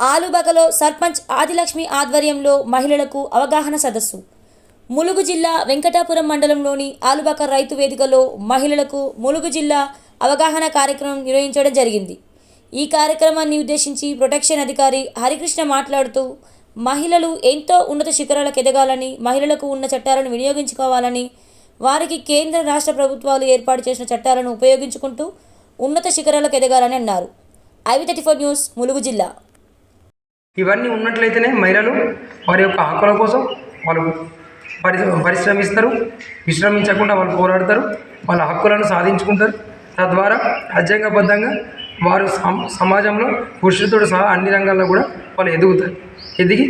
ఆలుబగలో సర్పంచ్ ఆదిలక్ష్మి ఆధ్వర్యంలో మహిళలకు అవగాహన సదస్సు. ములుగు జిల్లా వెంకటాపురం మండలంలోని ఆలుబక రైతు వేదికలో మహిళలకు ములుగు జిల్లా అవగాహన కార్యక్రమం నిర్వహించడం జరిగింది. ఈ కార్యక్రమాన్ని ఉద్దేశించి ప్రొటెక్షన్ అధికారి హరికృష్ణ మాట్లాడుతూ మహిళలు ఎంతో ఉన్నత శిఖరాలకు ఎదగాలని మహిళలకు ఉన్న చట్టాలను వినియోగించుకోవాలని వారికి కేంద్ర రాష్ట్ర ప్రభుత్వాలు ఏర్పాటు చేసిన చట్టాలను ఉపయోగించుకుంటూ ఉన్నత శిఖరాలకు ఎదగాలని అన్నారు. IV thirty four news Mulugu జిల్లా. ఇవన్నీ ఉన్నట్లయితేనే మహిళలు వారి యొక్క హక్కుల కోసం వాళ్ళు పరి పరిశ్రమిస్తారు. విశ్రమించకుండా వాళ్ళు పోరాడతారు. వాళ్ళ హక్కులను సాధించుకుంటారు. తద్వారా రాజ్యాంగబద్ధంగా వారు సమాజంలో పురుషులతో సహా అన్ని రంగాల్లో కూడా వాళ్ళు ఎదుగుతారు. ఎదిగి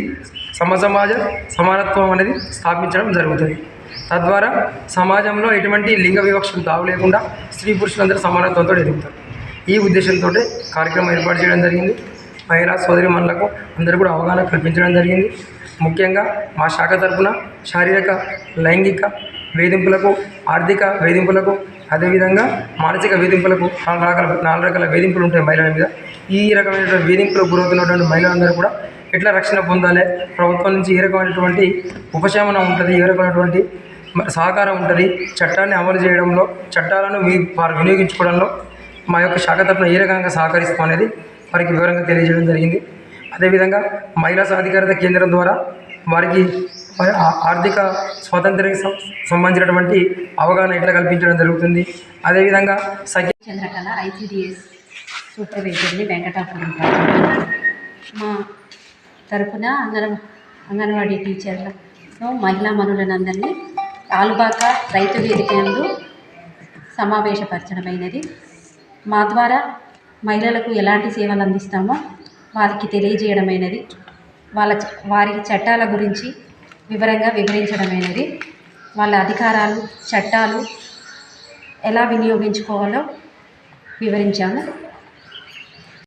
సమ సమాజ సమానత్వం అనేది స్థాపించడం జరుగుతుంది. తద్వారా సమాజంలో ఎటువంటి లింగ వివక్షలు తావు లేకుండా స్త్రీ పురుషులందరూ సమానత్వంతో ఎదుగుతారు. ఈ ఉద్దేశంతో కార్యక్రమం ఏర్పాటు చేయడం జరిగింది. మహిళా సోదరి మనులకు అందరూ కూడా అవగాహన కల్పించడం జరిగింది. ముఖ్యంగా మా శాఖ తరఫున శారీరక లైంగిక వేధింపులకు ఆర్థిక వేధింపులకు అదేవిధంగా మానసిక వేధింపులకు నాలుగు రకాల నాలుగు రకాల వేధింపులు ఉంటాయి మహిళల మీద. ఈ రకమైనటువంటి వేధింపులకు గురవుతున్నటువంటి మహిళలందరూ కూడా ఎట్లా రక్షణ పొందాలి? ప్రభుత్వం నుంచి ఏ రకమైనటువంటి ఉపశమనం ఉంటుంది? ఏ రకమైనటువంటి సహకారం ఉంటుంది? చట్టాన్ని అమలు చేయడంలో చట్టాలను వారు వినియోగించుకోవడంలో మా యొక్క శాఖ తరఫున ఏ రకంగా సహకరిస్తాం అనేది వారికి వివరంగా తెలియజేయడం జరిగింది. అదేవిధంగా మహిళా సాధికారత కేంద్రం ద్వారా వారికి ఆర్థిక స్వాతంత్రానికి సంబంధించినటువంటి అవగాహన ఎట్లా కల్పించడం జరుగుతుంది. అదేవిధంగా సఖి చంద్రకళ ఐసిడిఎస్ సూపర్వైజర్ని వెంకటాపురం మా తరపున అంగన్ అంగన్వాడీ టీచర్లను మహిళా మనులందరినీ ఆలుబాక రైతు వేదికయందు సమావేశపరచడమైనది. మా ద్వారా మహిళలకు ఎలాంటి సేవలు అందిస్తామో వారికి తెలియజేయడమైనది. వాళ్ళ వారి చట్టాల గురించి వివరంగా వివరించడమైనది. వాళ్ళ అధికారాలు చట్టాలు ఎలా వినియోగించుకోవాలో వివరించాము.